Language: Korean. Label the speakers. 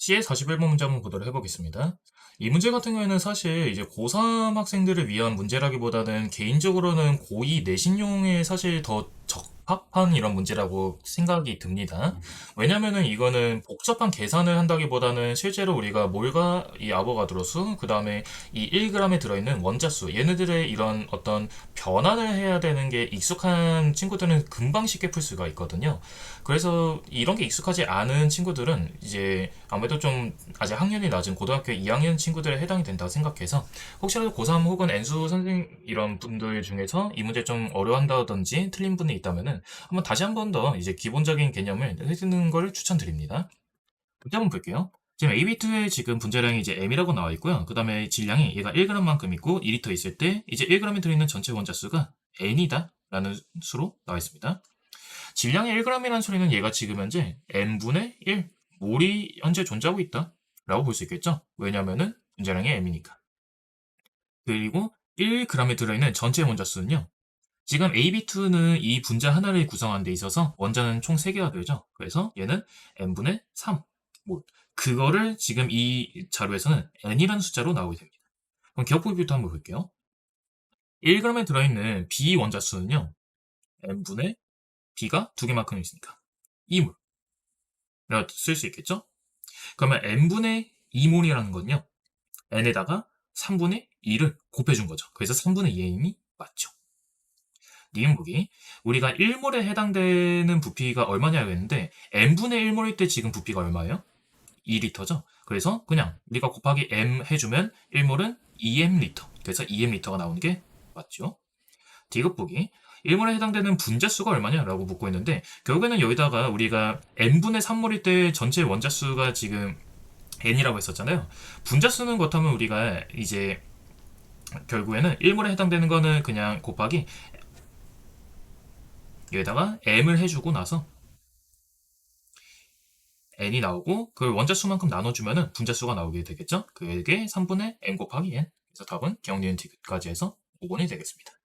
Speaker 1: C의 41번 문제 한번 보도록 해보겠습니다. 이 문제 같은 경우에는 사실 이제 고3 학생들을 위한 문제라기보다는 개인적으로는 고2 내신용에 사실 더 적 합한 이런 문제라고 생각이 듭니다. 왜냐면은 이거는 복잡한 계산을 한다기보다는 실제로 우리가 몰과 이 아보가드로수, 그 다음에 이 1g에 들어 있는 원자수, 얘네들의 이런 어떤 변환을 해야 되는 게 익숙한 친구들은 금방 쉽게 풀 수가 있거든요. 그래서 이런 게 익숙하지 않은 친구들은 이제 아무래도 좀 아직 학년이 낮은 고등학교 2학년 친구들에 해당이 된다고 생각해서 혹시라도 고3 혹은 N수 선생 이런 분들 중에서 이 문제 좀 어려워한다든지 틀린 분이 있다면은 한번 다시 한 번 더 이제 기본적인 개념을 해두는 걸 추천드립니다. 문제 한번 볼게요. 지금 AB2의 지금 분자량이 이제 M이라고 나와 있고요. 그 다음에 질량이 얘가 1g만큼 있고 2리터 있을 때 이제 1g에 들어있는 전체 원자 수가 N이다 라는 수로 나와 있습니다. 질량이 1g이라는 소리는 얘가 지금 현재 N분의 1 몰이 현재 존재하고 있다 라고 볼 수 있겠죠. 왜냐면은 분자량이 M이니까. 그리고 1g에 들어있는 전체 원자 수는요. 지금 AB2는 이 분자 하나를 구성하는 데 있어서 원자는 총 3개가 되죠. 그래서 얘는 n분의 3. 뭐 그거를 지금 이 자료에서는 n이라는 숫자로 나오게 됩니다. 그럼 기억보기부터 한번 볼게요. 1g에 들어있는 B 원자 수는요. n분의 B가 두 개만큼 있으니까 2몰. 라고 쓸수 있겠죠? 그러면 n분의 2몰이라는 건요. n에다가 3분의 2를 곱해준 거죠. 그래서 3분의 2n이 맞죠. 니은 보기 우리가 1몰에 해당되는 부피가 얼마냐고 했는데 n분의 1몰일 때 지금 부피가 얼마예요? 2리터죠. 그래서 그냥 우리가 곱하기 m 해주면 1몰은 2m 리터. 그래서 2m 리터가 나오는 게 맞죠. 보기 1몰에 해당되는 분자수가 얼마냐라고 묻고 있는데 결국에는 여기다가 우리가 n분의 3몰일 때 전체 원자수가 지금 n이라고 했었잖아요. 분자수는 그렇다면 우리가 이제 결국에는 1몰에 해당되는 거는 그냥 곱하기 여기다가 m을 해주고 나서 n이 나오고 그걸 원자수만큼 나눠주면 분자수가 나오게 되겠죠? 그게 3분의 n 곱하기 n 그래서 답은 경리은 디귿까지 해서 5번이 되겠습니다.